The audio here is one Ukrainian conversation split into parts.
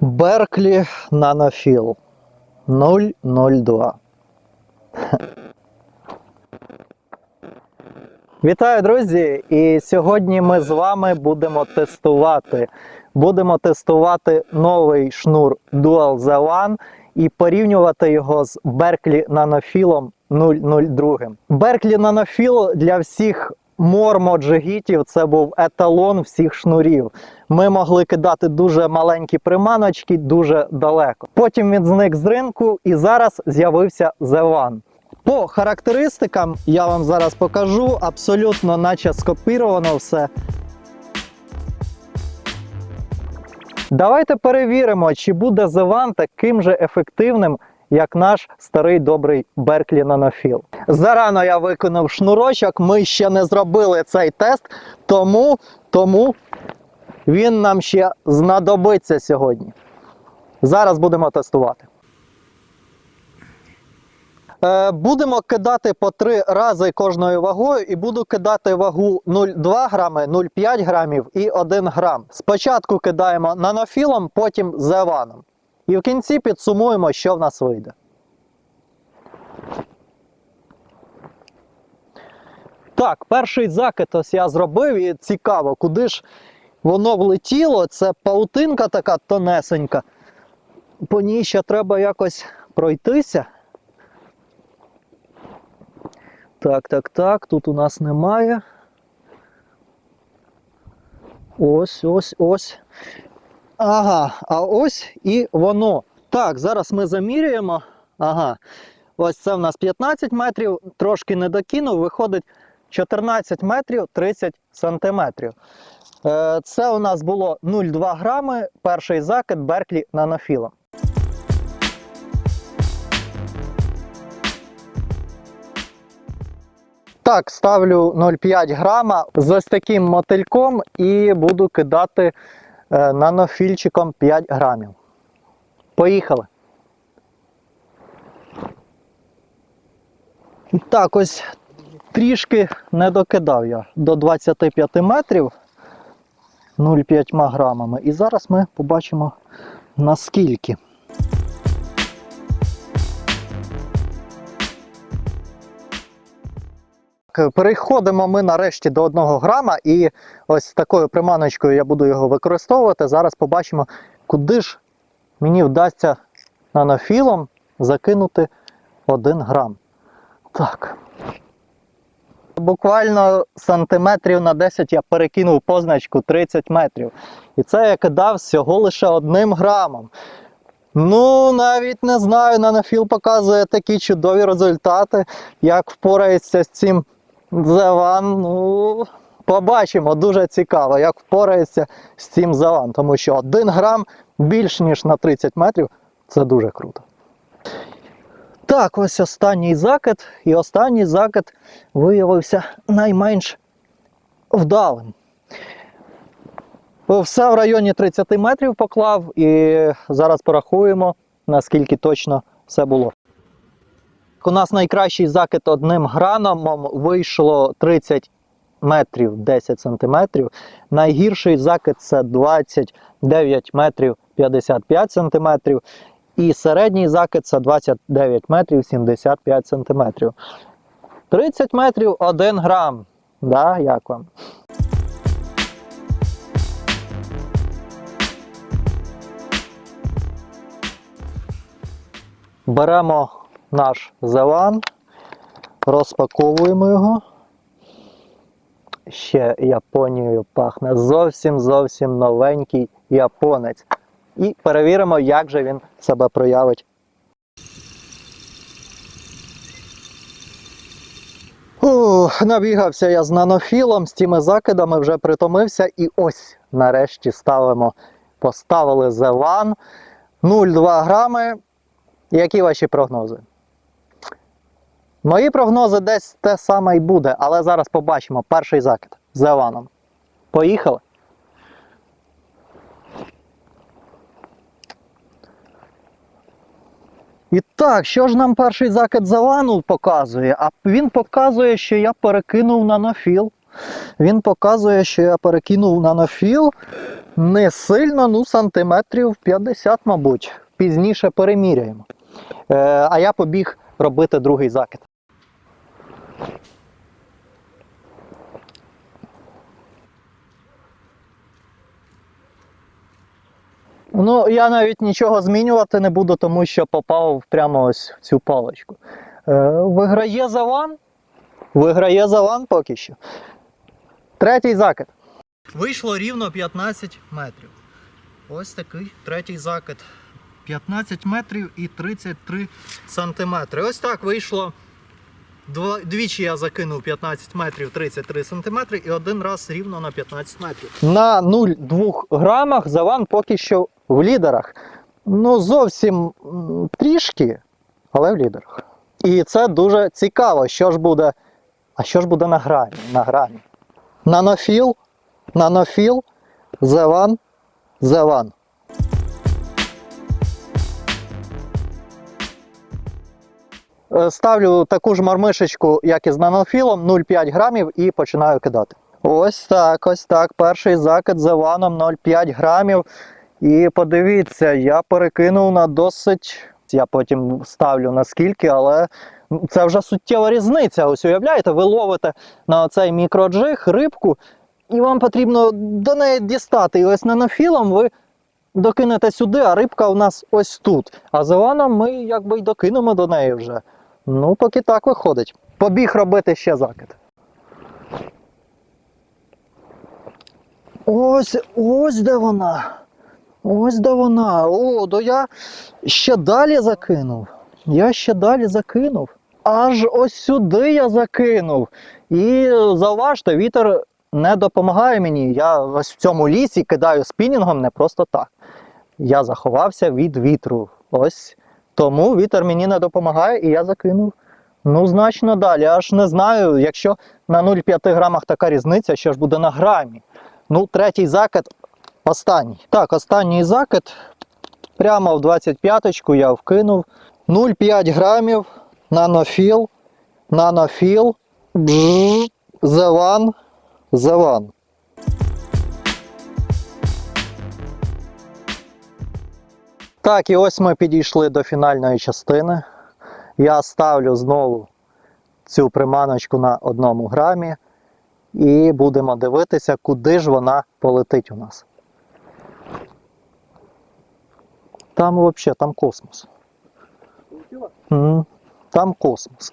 Берклі Нанофіл 002. Вітаю, друзі! І сьогодні ми з вами будемо тестувати. Будемо тестувати новий шнур Dual Z1 і порівнювати його з Berkeley Nanofill 002. Berkeley Nanofill для всіх мормоджигітів це був еталон всіх шнурів. Ми могли кидати дуже маленькі приманочки дуже далеко. Потім він зник з ринку і зараз з'явився Z1. По характеристикам я вам зараз покажу абсолютно наче скопіровано все. Давайте перевіримо, чи буде Зеван таким же ефективним, як наш старий добрий Берклі Нанофіл. Зарано я виконав шнурочок, ми ще не зробили цей тест, тому, тому він нам ще знадобиться сьогодні. Зараз будемо тестувати. Е, Будемо кидати по три рази кожною вагою і буду кидати вагу 0,2 грами, 0,5 грамів і 1 грам. Спочатку кидаємо нанофілом, потім зеваном. І в кінці підсумуємо, що в нас вийде. Так, перший закид ось я зробив і цікаво, куди ж воно влетіло. Це паутинка така тонесенька. По ній ще треба якось пройтися. Так, так, так, тут у нас немає. Ось, ось, ось. Ага, а ось і воно. Так, зараз ми замірюємо. Ага. Ось це в нас 15 метрів, трошки не докинув, виходить 14 метрів 30 сантиметрів. Е, Це у нас було 0,2 грами, перший закид Берклі нанофілом. Так, ставлю 0,5 грама з ось таким мотильком і буду кидати нанофільчиком 5 грамів. Поїхали. Так, ось трішки не докидав я до 25 метрів 0,5 грамами. І зараз ми побачимо наскільки. Переходимо ми нарешті до 1 грама, і ось такою приманочкою я буду його використовувати. Зараз побачимо, куди ж мені вдасться нанофілом закинути 1 грам. Так. Буквально сантиметрів на 10 я перекинув позначку 30 метрів. І це я кидав всього лише одним грамом. Ну, навіть не знаю, нанофіл показує такі чудові результати, як впорається з цим Зеван. Ну, побачимо, дуже цікаво, як впорається з цим Зеван, тому що один грам більш ніж на 30 метрів це дуже круто. Так, ось останній закид, і останній закид виявився найменш вдалим. Все в районі 30 метрів поклав, і зараз порахуємо, наскільки точно все було. У нас найкращий закид одним граномом вийшло 30 метрів 10 сантиметрів. Найгірший закид це 29 метрів 55 сантиметрів. І середній закид це 29 метрів 75 сантиметрів. 30 метрів 1 грам. Да, як вам? Беремо наш зелан, розпаковуємо його. Ще Японією пахне зовсім зовсім новенький японець. І перевіримо, як же він себе проявить. Ух, набігався я з нанофілом, з тими закидами вже притомився. І ось нарешті ставимо, поставили зелан 0,2 грами. Які ваші прогнози? Мої прогнози десь те саме і буде, але зараз побачимо перший закид з Еваном. Поїхали. І так, що ж нам перший закид з Евану показує? А він показує, що я перекинув нанофіл. Він показує, що я перекинув нанофіл не сильно, ну сантиметрів 50, мабуть. Пізніше переміряємо. Е, а я побіг робити другий закид. Ну, я навіть нічого змінювати не буду, тому що попав прямо ось в цю паличку. Е, виграє Заван. Виграє Заван поки що. Третій закид. Вийшло рівно 15 метрів. Ось такий третій закид. 15 метрів і 33 сантиметри. Ось так вийшло. Двічі я закинув 15 метрів 33 сантиметри і один раз рівно на 15 метрів. На 0,2 грамах Заван поки що в лідерах. Ну, зовсім трішки, але в лідерах. І це дуже цікаво, що ж буде. А що ж буде на грані? На грані. Нанофіл, нанофіл, Зеван, Зеван. Ставлю таку ж мармишечку, як і з нанофілом, 0,5 грамів і починаю кидати. Ось так, ось так. Перший закид з Іваном 0,5 грамів. І подивіться, я перекинув на досить. Я потім ставлю наскільки, але це вже суттєва різниця. Ось уявляєте, ви ловите на цей мікроджиг рибку, і вам потрібно до неї дістати. І ось нанофілом ви докинете сюди, а рибка у нас ось тут. А з Іваном ми якби й докинемо до неї вже. Ну, поки так виходить. Побіг робити ще закид. Ось, ось де вона. Ось де вона. О, то я ще далі закинув. Я ще далі закинув. Аж ось сюди я закинув. І зауважте, вітер не допомагає мені. Я ось в цьому лісі кидаю спінінгом не просто так. Я заховався від вітру. Ось тому вітер мені не допомагає, і я закинув. Ну, значно далі. Аж не знаю, якщо на 0,5 грамах така різниця, що ж буде на грамі. Ну, третій закид останній. Так, останній закид. Прямо в 25-ку я вкинув 0,5 грамів нанофіл, нанофіл, бжж, зеван, зеван. Так, і ось ми підійшли до фінальної частини. Я ставлю знову цю приманочку на одному грамі і будемо дивитися, куди ж вона полетить у нас. Там взагалі там космос. Там космос.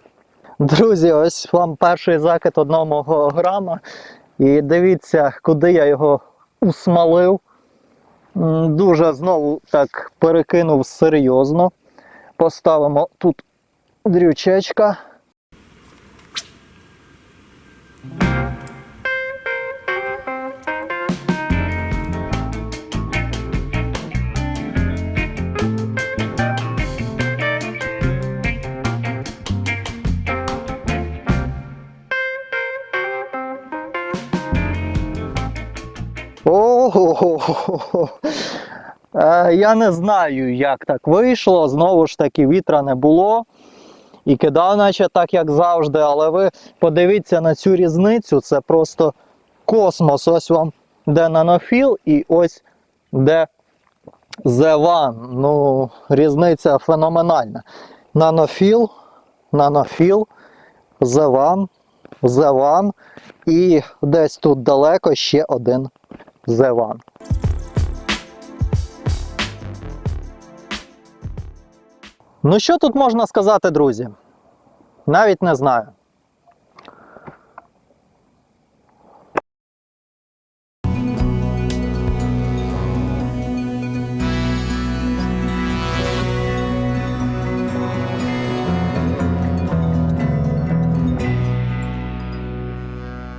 Друзі, ось вам перший закид одного грама. І дивіться, куди я його усмалив. Дуже знову так перекинув серйозно. Поставимо тут дрючечка. Ого. Е, Я не знаю, як так вийшло. Знову ж таки, вітра не було. І кидав, наче так, як завжди. Але ви подивіться на цю різницю. Це просто космос. Ось вам де нанофіл і ось де зеван. Ну, різниця феноменальна. Нанофіл, нанофіл, зеван, зеван. І десь тут далеко ще один зеван. Ну що тут можна сказати, друзі? Навіть не знаю.